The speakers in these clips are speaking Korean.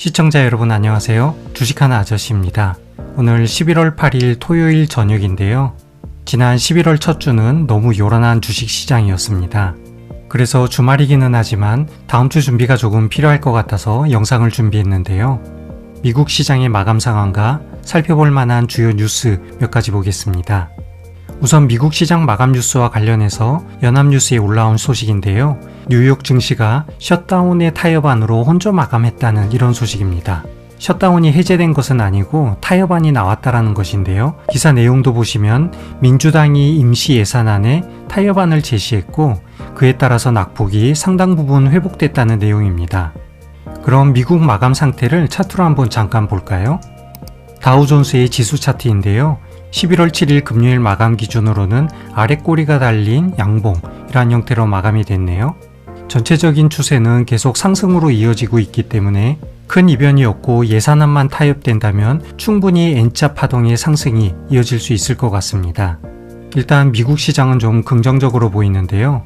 시청자 여러분 안녕하세요. 주식하는 아저씨입니다. 오늘 11월 8일 토요일 저녁인데요. 지난 11월 첫 주는 너무 요란한 주식 시장이었습니다. 그래서 주말이기는 하지만 다음 주 준비가 조금 필요할 것 같아서 영상을 준비했는데요. 미국 시장의 마감 상황과 살펴볼 만한 주요 뉴스 몇 가지 보겠습니다. 우선 미국 시장 마감 뉴스와 관련해서 연합뉴스에 올라온 소식인데요. 뉴욕 증시가 셧다운의 타협안으로 혼조 마감했다는 이런 소식입니다. 셧다운이 해제된 것은 아니고 타협안이 나왔다라는 것인데요. 기사 내용도 보시면 민주당이 임시 예산안에 타협안을 제시했고 그에 따라서 낙폭이 상당 부분 회복됐다는 내용입니다. 그럼 미국 마감 상태를 차트로 한번 잠깐 볼까요? 다우존스의 지수 차트인데요. 11월 7일 금요일 마감 기준으로는 아래 꼬리가 달린 양봉이란 형태로 마감이 됐네요. 전체적인 추세는 계속 상승으로 이어지고 있기 때문에 큰 이변이 없고 예산안만 타협된다면 충분히 N자 파동의 상승이 이어질 수 있을 것 같습니다. 일단 미국 시장은 좀 긍정적으로 보이는데요.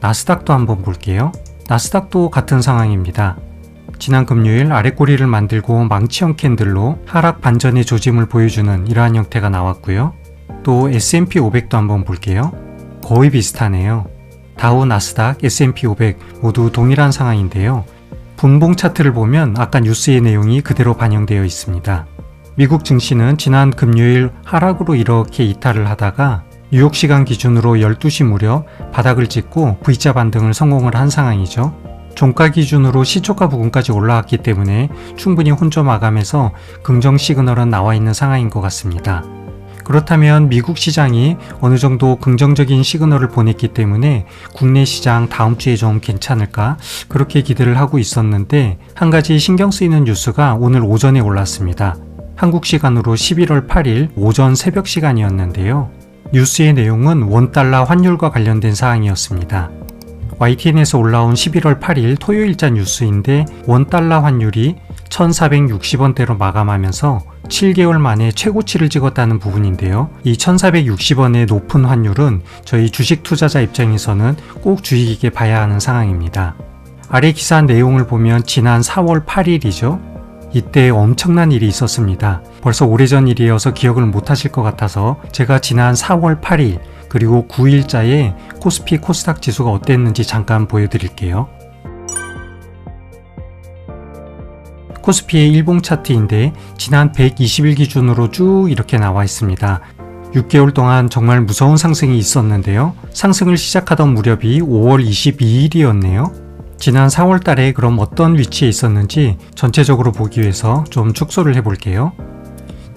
나스닥도 한번 볼게요. 나스닥도 같은 상황입니다. 지난 금요일 아래꼬리를 만들고 망치형 캔들로 하락 반전의 조짐을 보여주는 이러한 형태가 나왔고요. 또 S&P 500도 한번 볼게요. 거의 비슷하네요. 다우, 나스닥, S&P 500 모두 동일한 상황인데요. 분봉 차트를 보면 아까 뉴스의 내용이 그대로 반영되어 있습니다. 미국 증시는 지난 금요일 하락으로 이렇게 이탈을 하다가 뉴욕 시간 기준으로 12시 무렵 바닥을 찍고 V자 반등을 성공을 한 상황이죠. 종가 기준으로 시초가 부근까지 올라왔기 때문에 충분히 혼조 마감해서 긍정 시그널은 나와 있는 상황인 것 같습니다. 그렇다면 미국 시장이 어느 정도 긍정적인 시그널을 보냈기 때문에 국내 시장 다음 주에 좀 괜찮을까 그렇게 기대를 하고 있었는데 한 가지 신경 쓰이는 뉴스가 오늘 오전에 올랐습니다. 한국 시간으로 11월 8일 오전 새벽 시간이었는데요. 뉴스의 내용은 원달러 환율과 관련된 사항이었습니다. YTN에서 올라온 11월 8일 토요일자 뉴스인데 원달러 환율이 1460원대로 마감하면서 7개월 만에 최고치를 찍었다는 부분인데요. 이 1460원의 높은 환율은 저희 주식 투자자 입장에서는 꼭 주의 깊게 봐야 하는 상황입니다. 아래 기사 내용을 보면 지난 4월 8일이죠. 이때 엄청난 일이 있었습니다. 벌써 오래전 일이어서 기억을 못 하실 것 같아서 제가 지난 4월 8일 그리고 9일자에 코스피 코스닥 지수가 어땠는지 잠깐 보여드릴게요. 코스피의 일봉 차트인데 지난 120일 기준으로 쭉 이렇게 나와 있습니다. 6개월 동안 정말 무서운 상승이 있었는데요. 상승을 시작하던 무렵이 5월 22일이었네요. 지난 4월 달에 그럼 어떤 위치에 있었는지 전체적으로 보기 위해서 좀 축소를 해볼게요.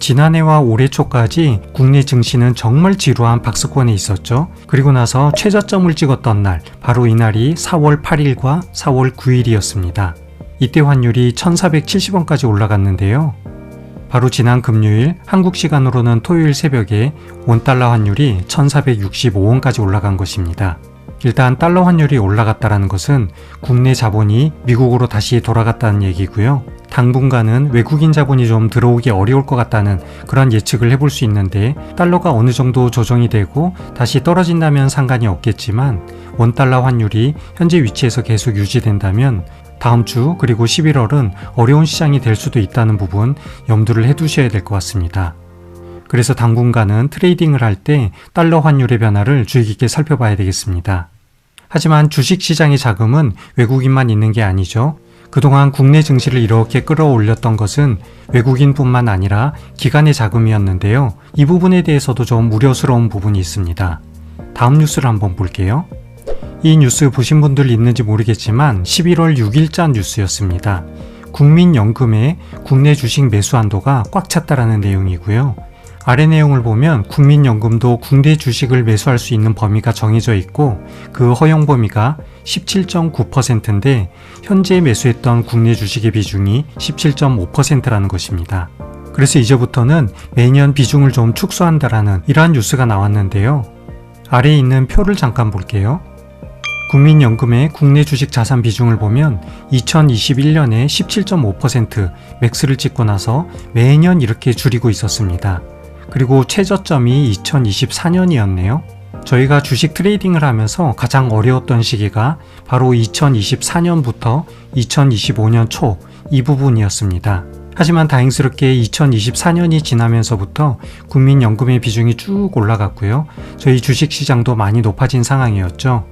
지난해와 올해 초까지 국내 증시는 정말 지루한 박스권에 있었죠. 그리고 나서 최저점을 찍었던 날, 바로 이날이 4월 8일과 4월 9일이었습니다. 이때 환율이 1470원까지 올라갔는데요. 바로 지난 금요일 한국 시간으로는 토요일 새벽에 원달러 환율이 1465원까지 올라간 것입니다. 일단 달러 환율이 올라갔다는 것은 국내 자본이 미국으로 다시 돌아갔다는 얘기고요. 당분간은 외국인 자본이 좀 들어오기 어려울 것 같다는 그런 예측을 해볼 수 있는데 달러가 어느 정도 조정이 되고 다시 떨어진다면 상관이 없겠지만 원달러 환율이 현재 위치에서 계속 유지된다면 다음 주 그리고 11월은 어려운 시장이 될 수도 있다는 부분 염두를 해두셔야 될 것 같습니다. 그래서 당분간은 트레이딩을 할 때 달러 환율의 변화를 주의 깊게 살펴봐야 되겠습니다. 하지만 주식 시장의 자금은 외국인만 있는 게 아니죠. 그동안 국내 증시를 이렇게 끌어올렸던 것은 외국인뿐만 아니라 기관의 자금이었는데요. 이 부분에 대해서도 좀 우려스러운 부분이 있습니다. 다음 뉴스를 한번 볼게요. 이 뉴스 보신 분들 있는지 모르겠지만 11월 6일자 뉴스였습니다. 국민연금의 국내 주식 매수 한도가 꽉 찼다라는 내용이고요. 아래 내용을 보면 국민연금도 국내 주식을 매수할 수 있는 범위가 정해져 있고 그 허용 범위가 17.9%인데 현재 매수했던 국내 주식의 비중이 17.5%라는 것입니다. 그래서 이제부터는 매년 비중을 좀 축소한다라는 이러한 뉴스가 나왔는데요. 아래에 있는 표를 잠깐 볼게요. 국민연금의 국내 주식 자산 비중을 보면 2021년에 17.5% 맥스를 찍고 나서 매년 이렇게 줄이고 있었습니다. 그리고 최저점이 2024년이었네요. 저희가 주식 트레이딩을 하면서 가장 어려웠던 시기가 바로 2024년부터 2025년 초 이 부분이었습니다. 하지만 다행스럽게 2024년이 지나면서부터 국민연금의 비중이 쭉 올라갔고요. 저희 주식시장도 많이 높아진 상황이었죠.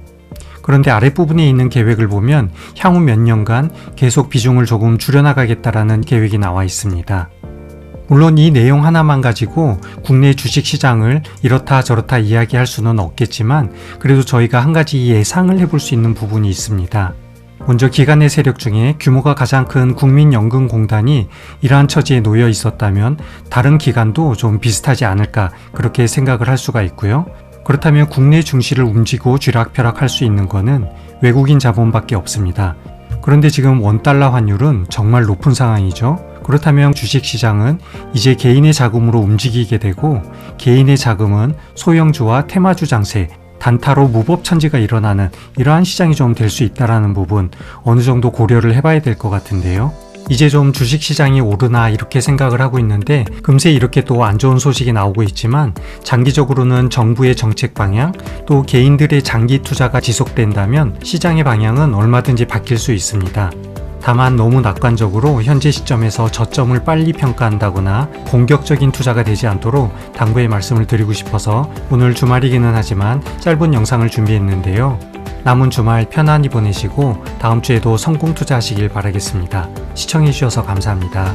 그런데 아랫부분에 있는 계획을 보면 향후 몇 년간 계속 비중을 조금 줄여나가겠다라는 계획이 나와 있습니다. 물론 이 내용 하나만 가지고 국내 주식 시장을 이렇다 저렇다 이야기할 수는 없겠지만 그래도 저희가 한 가지 예상을 해볼 수 있는 부분이 있습니다. 먼저 기관의 세력 중에 규모가 가장 큰 국민연금공단이 이러한 처지에 놓여 있었다면 다른 기관도 좀 비슷하지 않을까 그렇게 생각을 할 수가 있고요. 그렇다면 국내 증시를 움직이고 쥐락펴락할 수 있는 것은 외국인 자본밖에 없습니다. 그런데 지금 원달러 환율은 정말 높은 상황이죠. 그렇다면 주식시장은 이제 개인의 자금으로 움직이게 되고 개인의 자금은 소형주와 테마주 장세, 단타로 무법천지가 일어나는 이러한 시장이 좀 될 수 있다라는 부분 어느 정도 고려를 해봐야 될 것 같은데요. 이제 좀 주식시장이 오르나 이렇게 생각을 하고 있는데 금세 이렇게 또 안 좋은 소식이 나오고 있지만 장기적으로는 정부의 정책 방향 또 개인들의 장기 투자가 지속된다면 시장의 방향은 얼마든지 바뀔 수 있습니다. 다만 너무 낙관적으로 현재 시점에서 저점을 빨리 평가한다거나 공격적인 투자가 되지 않도록 당부의 말씀을 드리고 싶어서 오늘 주말이기는 하지만 짧은 영상을 준비했는데요. 남은 주말 편안히 보내시고 다음 주에도 성공 투자하시길 바라겠습니다. 시청해주셔서 감사합니다.